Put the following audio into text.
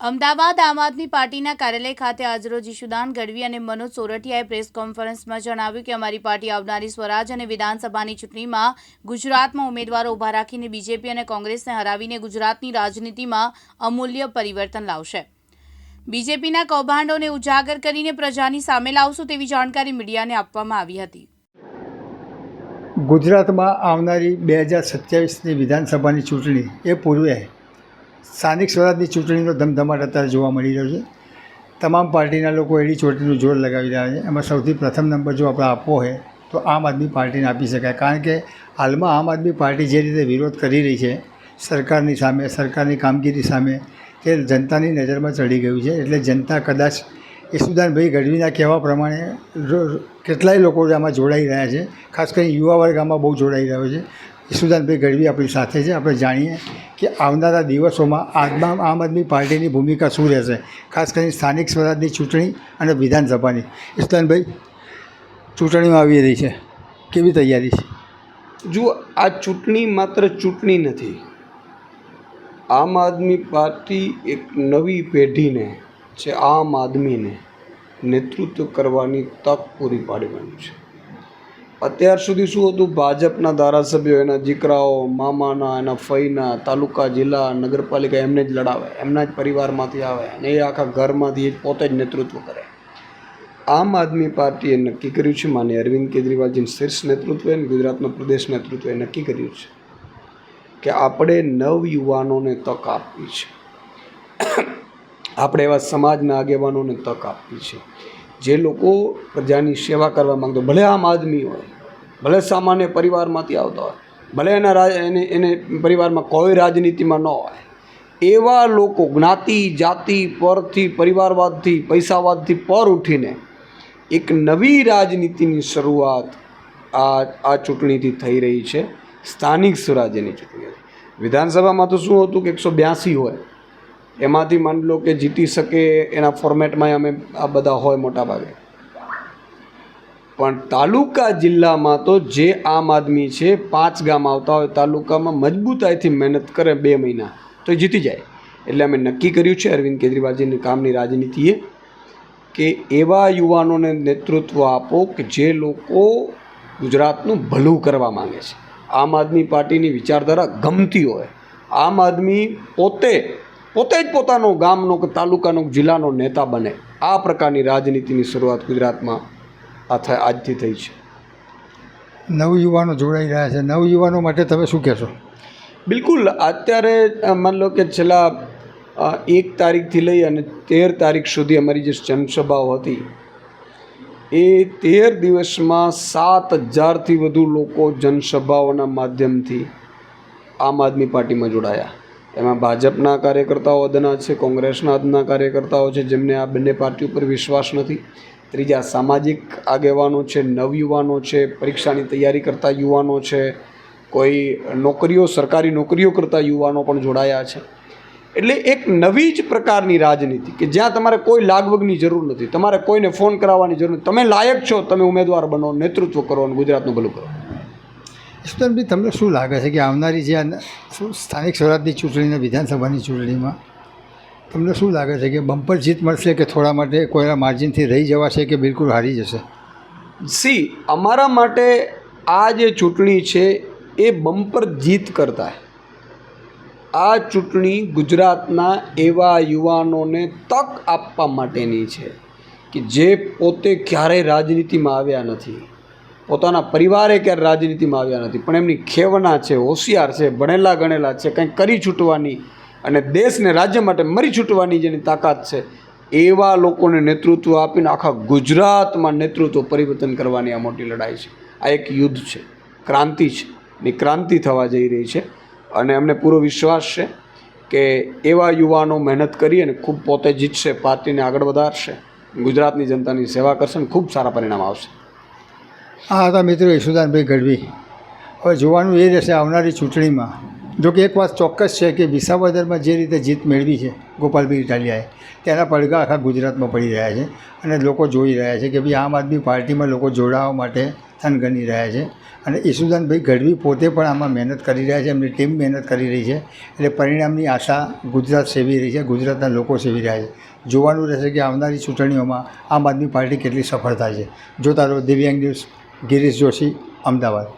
અમદાવાદ આમ આદમી પાર્ટીના કાર્યાલય ખાતે આજરોજ ઈશુદાન ગઢવી અને મનોજ સોરઠિયાએ પ્રેસ કોન્ફરન્સમાં જણાવ્યું કે અમારી પાર્ટી આવનારી સ્વરાજ અને વિધાનસભાની ચૂંટણીમાં ગુજરાતમાં ઉમેદવારો ઊભા રાખીને બીજેપી અને કોંગ્રેસને હરાવીને ગુજરાતની રાજનીતિમાં અમૂલ્ય પરિવર્તન લાવશે. બીજેપીના કૌભાંડોને ઉજાગર કરીને પ્રજાની સામે લાવશું તેવી જાણકારી મીડિયાને આપવામાં આવી હતી. ગુજરાતમાં આવનારી બે હજાર સત્યાવીસની વિધાનસભાની ચૂંટણી એ પૂર્વે સ્થાનિક સ્વરાજની ચૂંટણીનો ધમધમાટ અત્યારે જોવા મળી રહ્યો છે. તમામ પાર્ટીના લોકો એડી ચોટીનું જોર લગાવી રહ્યા છે. એમાં સૌથી પ્રથમ નંબર જો આપણે આપવો હોય તો આમ આદમી પાર્ટીને આપી શકાય. કારણ કે હાલમાં આમ આદમી પાર્ટી જે રીતે વિરોધ કરી રહી છે, સરકારની સામે, સરકારની કામગીરી સામે, તે જનતાની નજરમાં ચડી ગયું છે. એટલે જનતા કદાચ યશુદાનભાઈ ગઢવીના કહેવા પ્રમાણે કેટલાય લોકો આમાં જોડાઈ રહ્યા છે. ખાસ કરીને યુવા વર્ગ આમાં બહુ જોડાઈ રહ્યો છે. યશુદાનભાઈ ગઢવી આપણી સાથે છે. આપણે જાણીએ કે આવનારા દિવસોમાં આદમા આમ આદમી પાર્ટીની ભૂમિકા શું રહેશે? ખાસ કરીને સ્થાનિક સ્વરાજની ચૂંટણી અને વિધાનસભાની. ઈશુદાનભાઈ ચૂંટણીમાં આવી રહી છે. કેવી તૈયારી છે? જુઓ, આ ચૂંટણી માત્ર ચૂંટણી નથી. આમ આદમી પાર્ટી એક નવી પેઢીને છે આમ આદમીને નેતૃત્વ કરવાની તક પૂરી પાડવાનું છે. અત્યાર સુધી શું હતું? ભાજપના ધારાસભ્યો, એના દીકરાઓ, મામાના, એના ફઈના, તાલુકા, જિલ્લા, નગરપાલિકા એમને જ લડાવે. એમના જ પરિવારમાંથી આવે અને એ આખા ઘરમાંથી એ પોતે જ નેતૃત્વ કરે. આમ આદમી પાર્ટીએ નક્કી કર્યું છે, માન્ય અરવિંદ કેજરીવાલજીનું શીર્ષ નેતૃત્વ અને ગુજરાતનું પ્રદેશ નેતૃત્વ એ નક્કી કર્યું છે કે આપણે નવયુવાનોને તક આપવી છે. આપણે એવા સમાજના આગેવાનોને તક આપવી છે. જે લોકો પ્રજાની સેવા કરવા માંગતો ભલે આમ આદમી હોય, ભલે સામાન્ય પરિવારમાંથી આવતા હોય, ભલે એના રાજ, એને એને પરિવારમાં કોઈ રાજનીતિમાં ન હોય, એવા લોકો જ્ઞાતિ, જાતિ પરથી, પરિવારવાદથી, પૈસાવાદથી પર ઉઠીને એક નવી રાજનીતિની શરૂઆત આ આ ચૂંટણીથી થઈ રહી છે. સ્થાનિક સ્વરાજ્યની ચૂંટણી વિધાનસભામાં તો શું હતું કે એકસો બ્યાસી હોય એમાંથી માની લો કે જીતી શકે એના ફોર્મેટમાં અમે આ બધા હોય મોટા ભાગે પણ તાલુકા જિલ્લામાં તો જે આમ આદમી છે, પાંચ ગામ આવતા હોય તાલુકામાં મજબૂતાઈથી મહેનત કરે બે મહિના, તો એ જીતી જાય. એટલે અમે નક્કી કર્યું છે અરવિંદ કેજરીવાલજીની કામની રાજનીતિએ કે એવા યુવાનોને નેતૃત્વ આપો કે જે લોકો ગુજરાતનું ભલું કરવા માંગે છે. આમ આદમી પાર્ટીની વિચારધારા ગમતી હોય. આમ આદમી પોતે પોતે જ પોતાનો ગામનો કે તાલુકાનો જિલ્લાનો નેતા બને. આ પ્રકારની રાજનીતિની શરૂઆત ગુજરાતમાં આ થાય આજથી થઈ છે. નવયુવાનો જોડાઈ રહ્યા છે. નવયુવાનો માટે તમે શું કહેશો? બિલકુલ. અત્યારે માની લો કે છેલ્લા એક તારીખથી લઈ અને તેર તારીખ સુધી અમારી જે જનસભાઓ હતી એ તેર દિવસમાં સાત હજારથી વધુ લોકો જનસભાઓના માધ્યમથી આમ આદમી પાર્ટીમાં જોડાયા. એમાં ભાજપના કાર્યકર્તાઓ અદના છે, કોંગ્રેસના અદના કાર્યકર્તાઓ છે, જેમને આ બંને પાર્ટી ઉપર વિશ્વાસ નથી. ત્રીજા, સામાજિક આગેવાનો છે, નવયુવાનો છે, પરીક્ષાની તૈયારી કરતા યુવાનો છે, કોઈ નોકરીઓ, સરકારી નોકરીઓ કરતા યુવાનો પણ જોડાયા છે. એટલે એક નવી જ પ્રકારની રાજનીતિ કે જ્યાં તમારે કોઈ લાગવગની જરૂર નથી, તમારે કોઈને ફોન કરાવવાની જરૂર નથી. તમે લાયક છો, તમે ઉમેદવાર બનો, નેતૃત્વ કરો અને ગુજરાતનું ભલું કરો. યશુદાનભાઈ તમને શું લાગે છે કે આવનારી જે સ્થાનિક સ્વરાજની ચૂંટણીને વિધાનસભાની ચૂંટણીમાં, તમને શું લાગે છે કે બમ્પર જીત મળશે કે થોડા માટે કોઈના માર્જિનથી રહી જવાશે કે બિલકુલ હારી જશે? સી, અમારા માટે આ જે ચૂંટણી છે, એ બમ્પર જીત કરતા આ ચૂંટણી ગુજરાતના એવા યુવાનોને તક આપવા માટેની છે કે જે પોતે ક્યારેય રાજનીતિમાં આવ્યા નથી. પોતાના પરિવારે ક્યારે રાજનીતિમાં આવ્યા નથી. પણ એમની ખેવના છે, હોશિયાર છે, ભણેલા ગણેલા છે કંઈક કરી છૂટવાની અને દેશને રાજ્ય માટે મરી છૂટવાની જેની તાકાત છે, એવા લોકોને નેતૃત્વ આપીને આખા ગુજરાતમાં નેતૃત્વ પરિવર્તન કરવાની આ મોટી લડાઈ છે. આ એક યુદ્ધ છે, ક્રાંતિ છે ની ક્રાંતિ થવા જઈ રહી છે અને અમને પૂરો વિશ્વાસ છે કે એવા યુવાનો મહેનત કરી અને ખૂબ પોતે જીતશે, પાર્ટીને આગળ વધારશે, ગુજરાતની જનતાની સેવા કરશે અને ખૂબ સારા પરિણામ આવશે. આ હતા મિત્રો, યશુદાનભાઈ ગઢવી. હવે જોવાનું એ રહેશે આવનારી ચૂંટણીમાં. જોકે એક વાત ચોક્કસ છે કે વિસાવદરમાં જે રીતે જીત મેળવી છે ગોપાલભાઈ ઇટાલિયાએ, તેના પડઘા આખા ગુજરાતમાં પડી રહ્યા છે અને લોકો જોઈ રહ્યા છે કે ભાઈ આમ આદમી પાર્ટીમાં લોકો જોડાવા માટે થનગની રહ્યા છે. અને ઈસુદાનભાઈ ગઢવી પોતે પણ આમાં મહેનત કરી રહ્યા છે, એમની ટીમ મહેનત કરી રહી છે. એટલે પરિણામની આશા ગુજરાત સેવી રહી છે, ગુજરાતના લોકો સેવી રહ્યા છે. જોવાનું રહેશે કે આવનારી ચૂંટણીઓમાં આમ આદમી પાર્ટી કેટલી સફળ થાય છે. જોતા રહો દિવ્યાંગ ન્યૂઝ ગિરીશ જોશી અમદાવાદ.